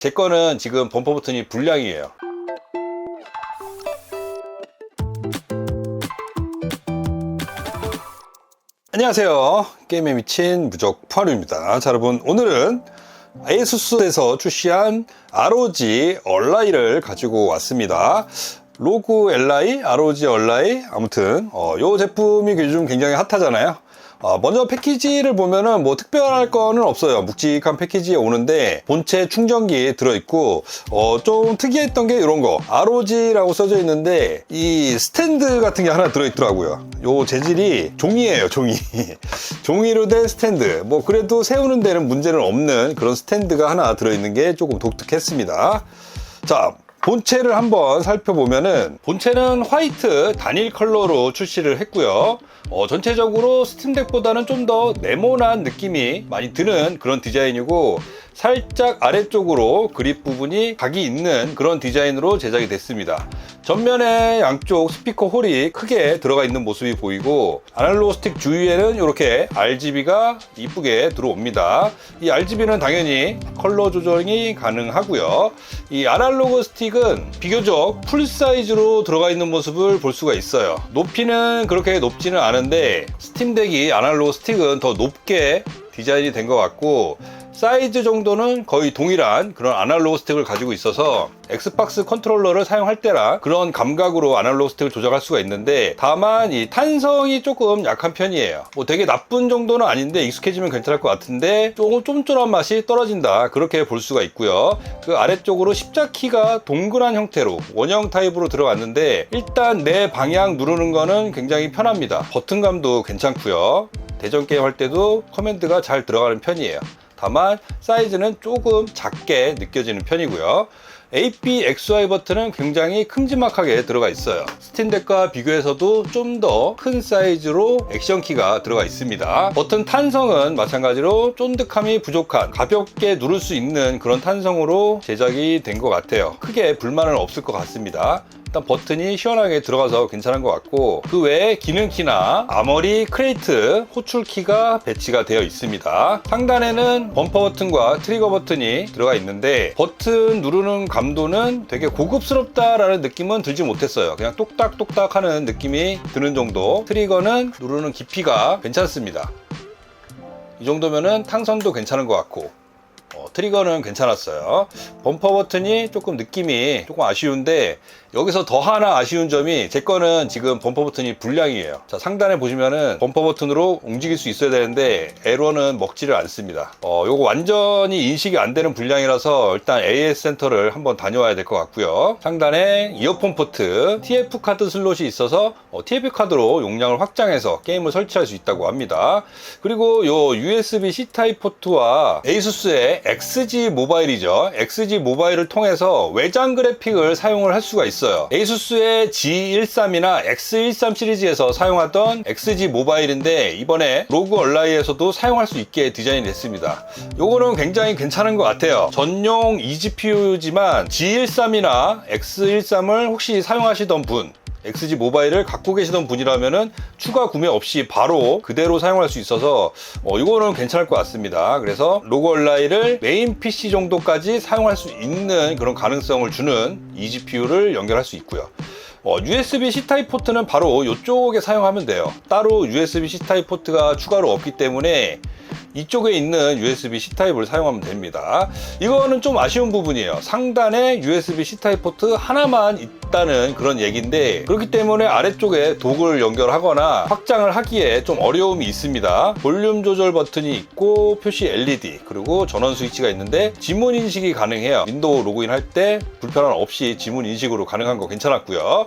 제 거는 지금 범퍼 버튼이 불량이에요. 안녕하세요. 게임에 미친 무적 파루입니다. 자, 여러분, 오늘은 아수스에서 출시한 ROG 얼라이를 가지고 왔습니다. 로그 LI, ROG 얼라이, 아무튼, 어, 요 제품이 요즘 굉장히 핫하잖아요. 어, 먼저 패키지를 보면은 뭐 특별할 거는 없어요. 묵직한 패키지에 오는데 본체 충전기 들어있고 어, 좀 특이했던 게 이런 거 ROG라고 써져 있는데 이 스탠드 같은 게 하나 들어있더라고요. 요 재질이 종이에요, 종이. 종이로 된 스탠드. 뭐 그래도 세우는 데는 문제는 없는 그런 스탠드가 하나 들어있는 게 조금 독특했습니다. 자, 본체를 한번 살펴보면은 본체는 화이트 단일 컬러로 출시를 했고요. 어, 전체적으로 스팀덱보다는 좀 더 네모난 느낌이 많이 드는 그런 디자인이고 살짝 아래쪽으로 그립 부분이 각이 있는 그런 디자인으로 제작이 됐습니다. 전면에 양쪽 스피커 홀이 크게 들어가 있는 모습이 보이고 아날로그 스틱 주위에는 이렇게 RGB가 이쁘게 들어옵니다. 이 RGB는 당연히 컬러 조정이 가능하고요. 이 아날로그 스틱은 비교적 풀 사이즈로 들어가 있는 모습을 볼 수가 있어요. 높이는 그렇게 높지는 않은데 스팀덱이 아날로그 스틱은 더 높게 디자인이 된 것 같고 사이즈 정도는 거의 동일한 그런 아날로그 스틱을 가지고 있어서 엑스박스 컨트롤러를 사용할 때랑 그런 감각으로 아날로그 스틱을 조작할 수가 있는데 다만 이 탄성이 조금 약한 편이에요. 뭐 되게 나쁜 정도는 아닌데 익숙해지면 괜찮을 것 같은데 조금 쫌쫌한 맛이 떨어진다. 그렇게 볼 수가 있고요. 그 아래쪽으로 십자키가 동그란 형태로 원형 타입으로 들어갔는데 일단 내 방향 누르는 거는 굉장히 편합니다. 버튼감도 괜찮고요. 대전 게임 할 때도 커맨드가 잘 들어가는 편이에요 다만 사이즈는 조금 작게 느껴지는 편이고요. AP XY 버튼은 굉장히 큼지막하게 들어가 있어요. 스팀덱과 비교해서도 좀 더 큰 사이즈로 액션키가 들어가 있습니다. 버튼 탄성은 마찬가지로 쫀득함이 부족한 가볍게 누를 수 있는 그런 탄성으로 제작이 된 것 같아요. 크게 불만은 없을 것 같습니다. 일단 버튼이 시원하게 들어가서 괜찮은 것 같고 그 외에 기능키나 아머리 크레이트 호출키가 배치가 되어 있습니다. 상단에는 범퍼 버튼과 트리거 버튼이 들어가 있는데 버튼 누르는 감도는 되게 고급스럽다라는 느낌은 들지 못했어요. 그냥 똑딱똑딱 하는 느낌이 드는 정도. 트리거는 누르는 깊이가 괜찮습니다. 이 정도면은 탄선도 괜찮은 것 같고 어, 트리거는 괜찮았어요. 범퍼 버튼이 조금 느낌이 조금 아쉬운데 여기서 더 하나 아쉬운 점이 제 거는 지금 범퍼 버튼이 불량이에요. 자 상단에 보시면은 범퍼 버튼으로 움직일 수 있어야 되는데 에러는 먹지를 않습니다. 어, 요거 완전히 인식이 안 되는 불량이라서 일단 AS 센터를 한번 다녀와야 될 것 같고요. 상단에 이어폰 포트, TF 카드 슬롯이 있어서 어, TF 카드로 용량을 확장해서 게임을 설치할 수 있다고 합니다. 그리고 요 USB-C 타입 포트와 에이수스의 XG 모바일이죠. XG 모바일을 통해서 외장 그래픽을 사용을 할 수가 있어요. 에이수스의 G13이나 X13 시리즈에서 사용하던 XG 모바일인데 이번에 로그 얼라이에서도 사용할 수 있게 디자인이 됐습니다. 요거는 굉장히 괜찮은 것 같아요. 전용 eGPU지만 G13이나 X13을 혹시 사용하시던 분 XG 모바일을 갖고 계시던 분이라면은 추가 구매 없이 바로 그대로 사용할 수 있어서 어, 이거는 괜찮을 것 같습니다. 그래서 로고 얼라이를 메인 PC 정도까지 사용할 수 있는 그런 가능성을 주는 eGPU를 연결할 수 있고요. 어, USB-C 타입 포트는 바로 이쪽에 사용하면 돼요. 따로 USB-C 타입 포트가 추가로 없기 때문에 이쪽에 있는 USB-C 타입을 사용하면 됩니다. 이거는 좀 아쉬운 부분이에요. 상단에 USB-C 타입 포트 하나만 있다는 그런 얘기인데 그렇기 때문에 아래쪽에 독을 연결하거나 확장을 하기에 좀 어려움이 있습니다. 볼륨 조절 버튼이 있고 표시 LED 그리고 전원 스위치가 있는데 지문 인식이 가능해요. 윈도우 로그인 할 때 불편함 없이 지문 인식으로 가능한 거 괜찮았고요.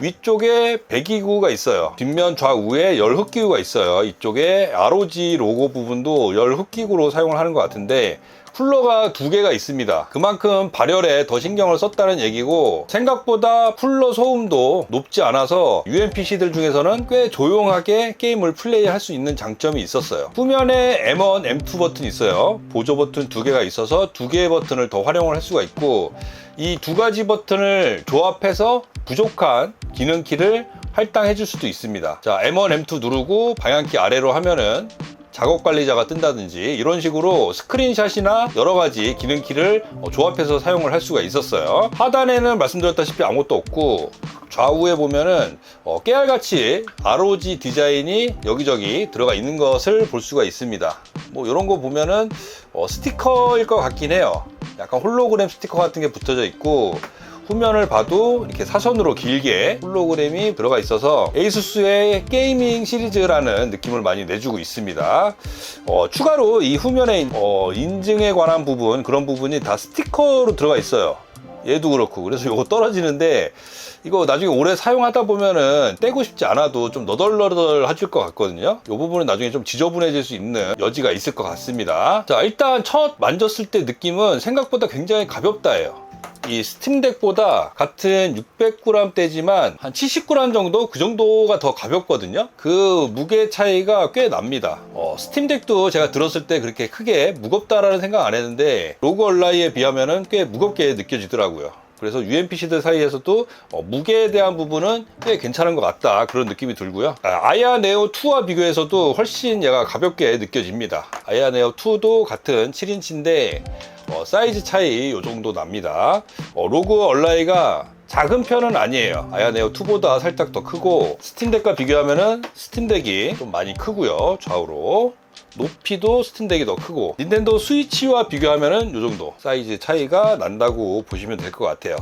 위쪽에 배기구가 있어요. 뒷면 좌우에 열 흡기구가 있어요. 이쪽에 ROG 로고 부분도 열 흡기구로 사용을 하는 것 같은데 쿨러가 두 개가 있습니다. 그만큼 발열에 더 신경을 썼다는 얘기고 생각보다 쿨러 소음도 높지 않아서 UMPC들 중에서는 꽤 조용하게 게임을 플레이할 수 있는 장점이 있었어요. 후면에 M1, M2 버튼이 있어요. 보조 버튼 두 개가 있어서 두 개의 버튼을 더 활용을 할 수가 있고 이 두 가지 버튼을 조합해서 부족한 기능키를 할당해 줄 수도 있습니다. 자, M1, M2 누르고 방향키 아래로 하면은 작업 관리자가 뜬다든지 이런 식으로 스크린샷이나 여러 가지 기능 키를 어, 조합해서 사용을 할 수가 있었어요. 하단에는 말씀드렸다시피 아무것도 없고 좌우에 보면은 어, 깨알같이 ROG 디자인이 여기저기 들어가 있는 것을 볼 수가 있습니다. 뭐 이런 거 보면은 어, 스티커일 것 같긴 해요. 약간 홀로그램 스티커 같은 게 붙어져 있고 후면을 봐도 이렇게 사선으로 길게 홀로그램이 들어가 있어서 에이수스의 게이밍 시리즈라는 느낌을 많이 내주고 있습니다. 어, 추가로 이 후면에 어, 인증에 관한 부분 그런 부분이 다 스티커로 들어가 있어요. 얘도 그렇고 그래서 이거 떨어지는데 이거 나중에 오래 사용하다 보면은 떼고 싶지 않아도 좀 너덜너덜 해질 것 같거든요 이 부분은 나중에 좀 지저분해질 수 있는 여지가 있을 것 같습니다 자 일단 첫 만졌을 때 느낌은 생각보다 굉장히 가볍다 예요 이 스팀덱보다 같은 600g대지만 한 70g 정도? 그 정도가 더 가볍거든요? 그 무게 차이가 꽤 납니다. 어, 스팀덱도 제가 들었을 때 그렇게 크게 무겁다라는 생각 안 했는데 로그 얼라이에 비하면은 꽤 무겁게 느껴지더라고요. 그래서 UMPC들 사이에서도 어, 무게에 대한 부분은 꽤 괜찮은 것 같다. 그런 느낌이 들고요. 아, 아야 네오 2와 비교해서도 훨씬 얘가 가볍게 느껴집니다. 아야 네오 2도 같은 7인치인데 어, 사이즈 차이 요 정도 납니다. 어, 로그 얼라이가 작은 편은 아니에요. 아야네오 2보다 살짝 더 크고 스팀덱과 비교하면은 스팀덱이 좀 많이 크고요. 좌우로. 높이도 스팀덱이 더 크고 닌텐도 스위치와 비교하면은 요 정도 사이즈 차이가 난다고 보시면 될 것 같아요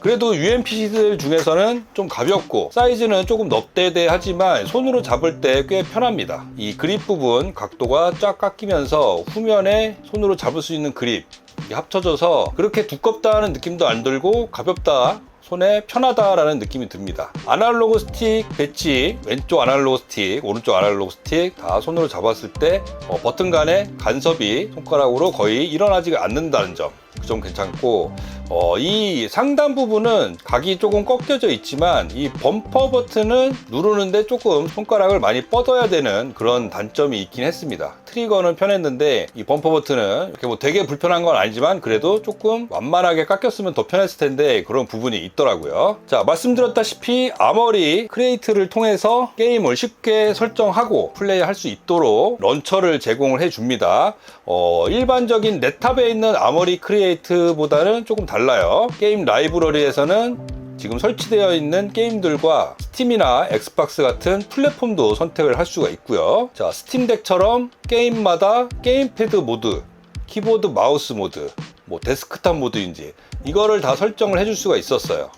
그래도 UMPC들 중에서는 좀 가볍고 사이즈는 조금 넙대대하지만 손으로 잡을 때 꽤 편합니다 이 그립 부분 각도가 쫙 깎이면서 후면에 손으로 잡을 수 있는 그립 합쳐져서 그렇게 두껍다는 느낌도 안 들고 가볍다 손에 편하다라는 느낌이 듭니다. 아날로그 스틱 배치, 왼쪽 아날로그 스틱, 오른쪽 아날로그 스틱 다 손으로 잡았을 때 어, 버튼 간의 간섭이 손가락으로 거의 일어나지 않는다는 점. 그점 괜찮고 어, 이 상단 부분은 각이 조금 꺾여져 있지만 이 범퍼 버튼은 누르는데 조금 손가락을 많이 뻗어야 되는 그런 단점이 있긴 했습니다. 트리거는 편했는데 이 범퍼 버튼은 이렇게 뭐 되게 불편한 건 아니지만 그래도 조금 완만하게 깎였으면 더 편했을 텐데 그런 부분이 있더라고요. 자 말씀드렸다시피 아머리 크리에이트를 통해서 게임을 쉽게 설정하고 플레이할 수 있도록 런처를 제공을 해줍니다. 어, 일반적인 넷탑에 있는 아머리 크리에이트 보다는 조금 달라요. 게임 라이브러리에서는 지금 설치되어 있는 게임들과 스팀이나 엑스박스 같은 플랫폼도 선택을 할 수가 있고요. 자, 스팀덱처럼 게임마다 게임패드 모드, 키보드 마우스 모드, 뭐 데스크탑 모드인지 이거를 다 설정을 해줄 수가 있었어요.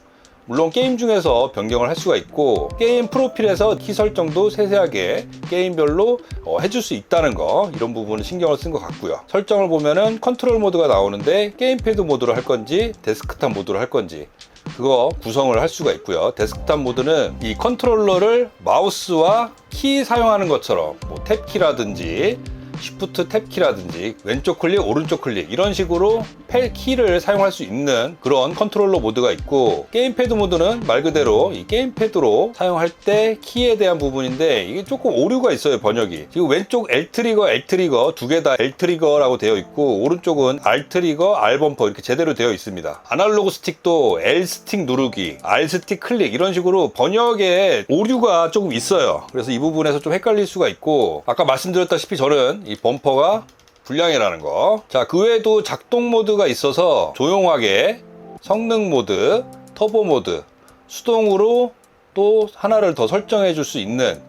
물론 게임 중에서 변경을 할 수가 있고 게임 프로필에서 키 설정도 세세하게 게임별로 어, 해줄 수 있다는 거 이런 부분은 신경을 쓴 것 같고요. 설정을 보면은 컨트롤 모드가 나오는데 게임패드 모드로 할 건지 데스크탑 모드로 할 건지 그거 구성을 할 수가 있고요. 데스크탑 모드는 이 컨트롤러를 마우스와 키 사용하는 것처럼 뭐 탭키라든지 시프트 탭 키라든지 왼쪽 클릭 오른쪽 클릭 이런 식으로 펠 키를 사용할 수 있는 그런 컨트롤러 모드가 있고 게임패드 모드는 말 그대로 이 게임패드로 사용할 때 키에 대한 부분인데 이게 조금 오류가 있어요 번역이. 지금 왼쪽 L 트리거 L 트리거 두 개 다 L 트리거라고 되어 있고 오른쪽은 R 트리거 R 범퍼 이렇게 제대로 되어 있습니다. 아날로그 스틱도 L 스틱 누르기 R 스틱 클릭 이런 식으로 번역에 오류가 조금 있어요. 그래서 이 부분에서 좀 헷갈릴 수가 있고 아까 말씀드렸다시피 저는 이 범퍼가 불량이라는 거. 자, 그 외에도 작동 모드가 있어서 조용하게 성능 모드, 터보 모드, 수동으로 또 하나를 더 설정해 줄 수 있는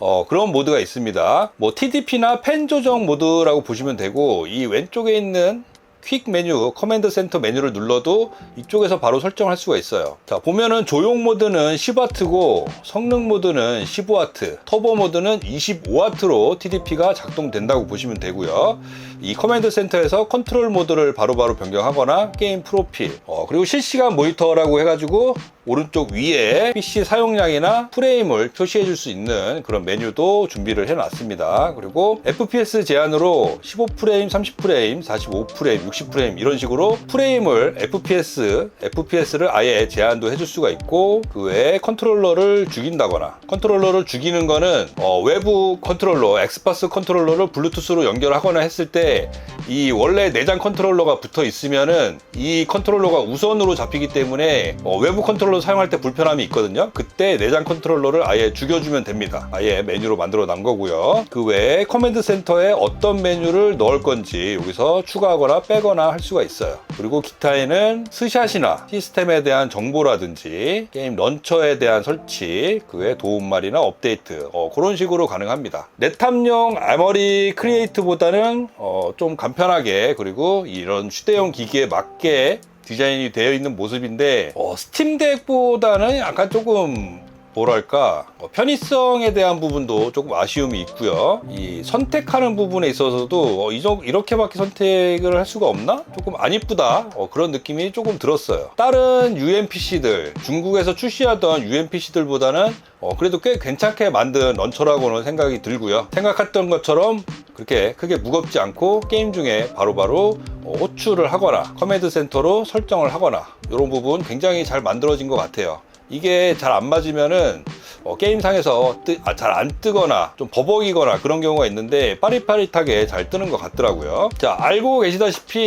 어, 그런 모드가 있습니다. 뭐 TDP나 펜 조정 모드라고 보시면 되고 이 왼쪽에 있는 퀵 메뉴, 커맨드 센터 메뉴를 눌러도 이쪽에서 바로 설정할 수가 있어요. 자, 보면은 조용 모드는 10W고 성능 모드는 15W, 터보 모드는 25W로 TDP가 작동된다고 보시면 되고요. 이 커맨드 센터에서 컨트롤 모드를 바로바로 변경하거나 게임 프로필, 어, 그리고 실시간 모니터라고 해가지고 오른쪽 위에 PC 사용량이나 프레임을 표시해 줄 수 있는 그런 메뉴도 준비를 해 놨습니다. 그리고 FPS 제한으로 15프레임, 30프레임, 45프레임, 60프레임 이런 식으로 프레임을 FPS, FPS를 아예 제한도 해줄 수가 있고 그 외에 컨트롤러를 죽인다거나 컨트롤러를 죽이는 거는 어, 외부 컨트롤러, 엑스박스 컨트롤러를 블루투스로 연결하거나 했을 때 이 원래 내장 컨트롤러가 붙어 있으면은 이 컨트롤러가 무선으로 잡히기 때문에 어, 외부 컨트롤러 사용할 때 불편함이 있거든요. 그때 내장 컨트롤러를 아예 죽여주면 됩니다. 아예 메뉴로 만들어 난 거고요. 그 외에 커맨드 센터에 어떤 메뉴를 넣을 건지 여기서 추가하거나 빼거나 할 수가 있어요. 그리고 기타에는 스샷이나 시스템에 대한 정보라든지 게임 런처에 대한 설치, 그 외에 도움말이나 업데이트 어, 그런 식으로 가능합니다. 내탐용 아머리 크리에이트보다는 어, 좀 간편하게 그리고 이런 휴대용 기기에 맞게 디자인이 되어 있는 모습인데 어, 스팀덱보다는 약간 조금 뭐랄까 어, 편의성에 대한 부분도 조금 아쉬움이 있고요. 이 선택하는 부분에 있어서도 어, 이 정- 이렇게밖에 선택을 할 수가 없나? 조금 안 이쁘다 어, 그런 느낌이 조금 들었어요. 다른 UMPC들 중국에서 출시하던 UMPC들보다는 어, 그래도 꽤 괜찮게 만든 런처라고는 생각이 들고요. 생각했던 것처럼 그렇게 크게 무겁지 않고 게임 중에 바로바로 어, 호출을 하거나 커맨드 센터로 설정을 하거나 이런 부분 굉장히 잘 만들어진 것 같아요. 이게 잘 안 맞으면은 어, 게임상에서 아, 잘 안 뜨거나 좀 버벅이거나 그런 경우가 있는데 빠릿빠릿하게 잘 뜨는 것 같더라고요. 자, 알고 계시다시피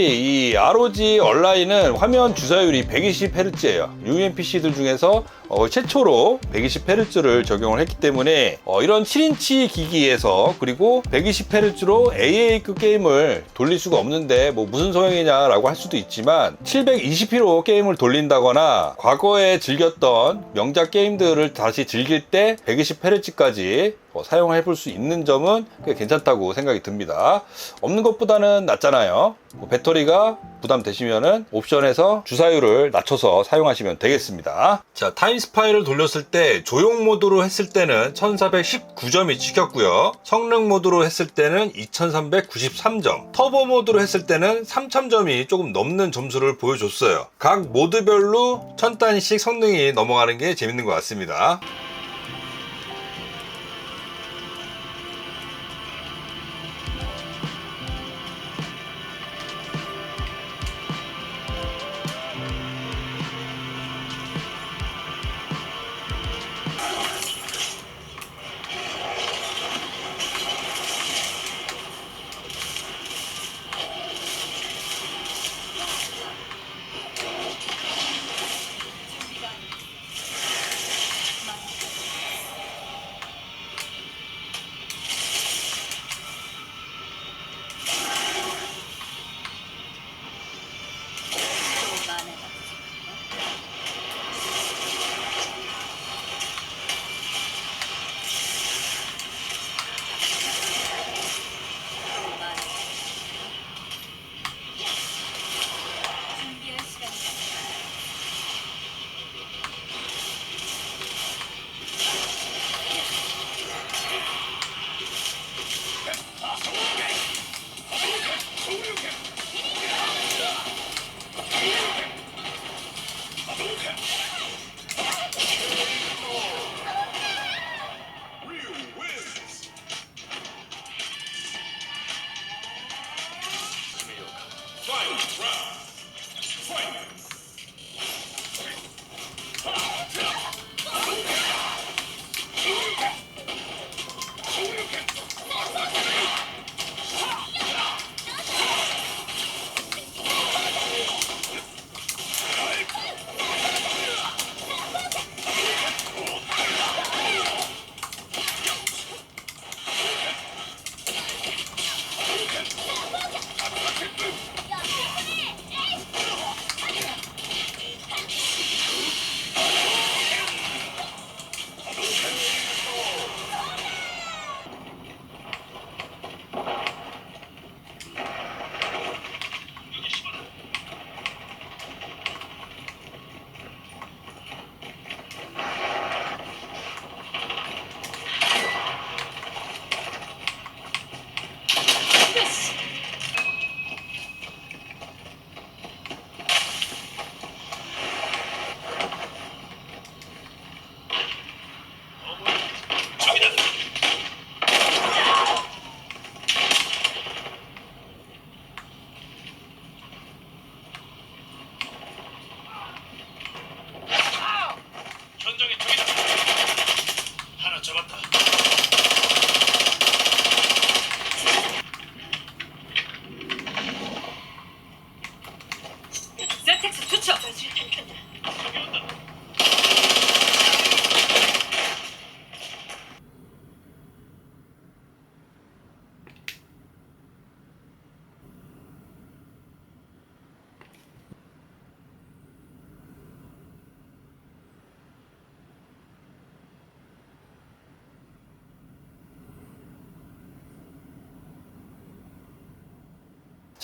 이 ROG 온라인은 화면 주사율이 120Hz예요. UMPC들 중에서 어, 최초로 120Hz를 적용을 했기 때문에 어, 이런 7인치 기기에서 그리고 120Hz로 AA급 게임을 돌릴 수가 없는데 뭐 무슨 소용이냐라고 할 수도 있지만 720p로 게임을 돌린다거나 과거에 즐겼던 명작 게임들을 다시 즐길 때 120Hz까지 뭐 사용해 볼 수 있는 점은 꽤 괜찮다고 생각이 듭니다. 없는 것보다는 낫잖아요. 뭐 배터리가 부담되시면은 옵션에서 주사율을 낮춰서 사용하시면 되겠습니다. 자, 타임스 파일을 돌렸을 때 조용 모드로 했을 때는 1419점이 찍혔고요. 성능 모드로 했을 때는 2393점. 터보 모드로 했을 때는 3000점이 조금 넘는 점수를 보여줬어요. 각 모드별로 1000단위씩 성능이 넘어가는 게 재밌는 것 같습니다.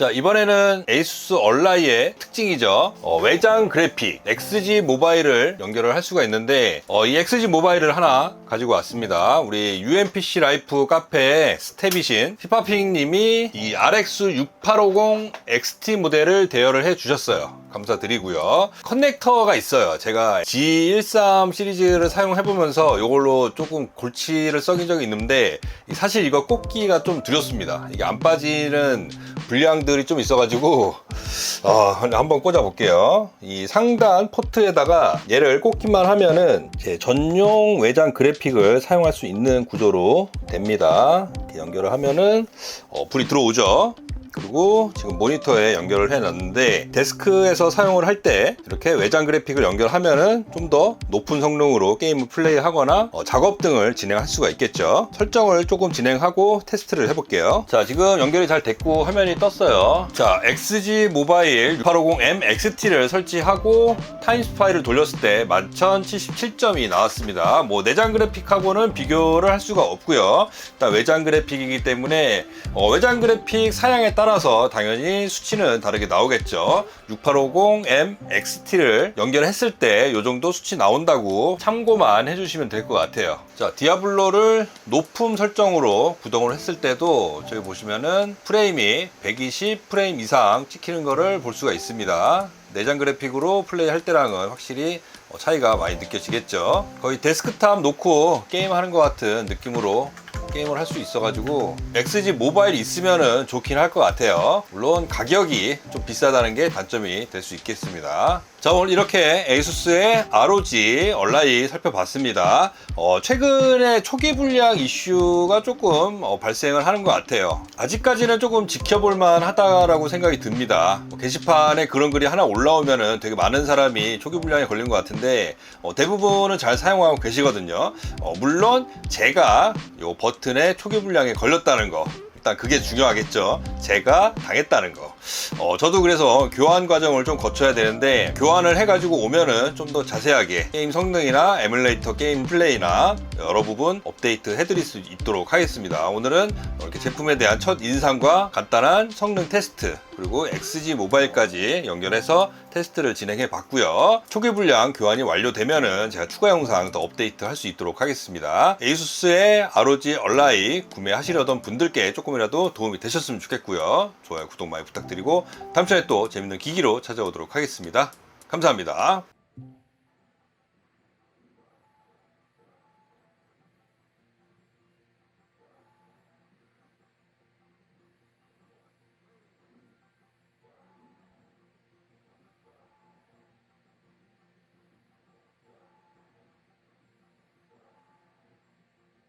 자 이번에는 에이수스 얼라이의 특징이죠. 어, 외장 그래픽 XG 모바일을 연결을 할 수가 있는데 어, 이 XG 모바일을 하나 가지고 왔습니다. 우리 UMPC 라이프 카페 스텝이신 힙합핑님이 이 RX 6850 XT 모델을 대여를 해 주셨어요 감사드리고요. 커넥터가 있어요. 제가 G13 시리즈를 사용해 보면서 이걸로 조금 골치를 썩인 적이 있는데 사실 이거 꽂기가 좀 두렵습니다. 이게 안 빠지는 불량들이 좀 있어가지고 어, 한번 꽂아 볼게요. 이 상단 포트에다가 얘를 꽂기만 하면은 제 전용 외장 그래픽을 사용할 수 있는 구조로 됩니다. 연결을 하면은 어, 불이 들어오죠 그리고 지금 모니터에 연결을 해 놨는데 데스크에서 사용을 할 때 이렇게 외장 그래픽을 연결하면은 좀 더 높은 성능으로 게임을 플레이하거나 어, 작업 등을 진행할 수가 있겠죠. 설정을 조금 진행하고 테스트를 해볼게요. 자 지금 연결이 잘 됐고 화면이 떴어요. 자 XG 모바일 6850M XT를 설치하고 타임스 파일을 돌렸을 때 11,077점이 나왔습니다. 뭐 내장 그래픽하고는 비교를 할 수가 없고요. 일단 외장 그래픽이기 때문에 어, 외장 그래픽 사양에 따라 서 당연히 수치는 다르게 나오겠죠. 6850M XT를 연결했을 때 이 정도 수치 나온다고 참고만 해주시면 될 것 같아요. 자 디아블로를 높음 설정으로 구동을 했을 때도 저기 보시면은 프레임이 120 프레임 이상 찍히는 거를 볼 수가 있습니다. 내장 그래픽으로 플레이할 때랑은 확실히 어, 차이가 많이 느껴지겠죠. 거의 데스크탑 놓고 게임하는 것 같은 느낌으로 게임을 할 수 있어가지고 XG 모바일이 있으면은 좋긴 할 것 같아요. 물론 가격이 좀 비싸다는 게 단점이 될 수 있겠습니다. 자 오늘 이렇게 에이수스의 ROG 얼라이 살펴봤습니다. 어, 최근에 초기 불량 이슈가 조금 어, 발생을 하는 것 같아요. 아직까지는 조금 지켜볼 만 하다라고 생각이 듭니다. 뭐 게시판에 그런 글이 하나 올라오면은 되게 많은 사람이 초기 불량에 걸린 것 같은데 어, 대부분은 잘 사용하고 계시거든요. 어, 물론 제가 요 버튼에 초기 불량에 걸렸다는 거 일단 그게 중요하겠죠. 제가 당했다는 거. 어, 저도 그래서 교환 과정을 좀 거쳐야 되는데 교환을 해가지고 오면은 좀 더 자세하게 게임 성능이나 에뮬레이터 게임 플레이나 여러 부분 업데이트 해드릴 수 있도록 하겠습니다. 오늘은 이렇게 제품에 대한 첫 인상과 간단한 성능 테스트 그리고 XG 모바일까지 연결해서 테스트를 진행해 봤고요. 초기 불량 교환이 완료되면은 제가 추가 영상 더 업데이트 할 수 있도록 하겠습니다. 에이수스의 ROG 얼라이 구매하시려던 분들께 조금이라도 도움이 되셨으면 좋겠고요. 좋아요, 구독 많이 부탁드리고 다음 시간에 또 재밌는 기기로 찾아오도록 하겠습니다. 감사합니다.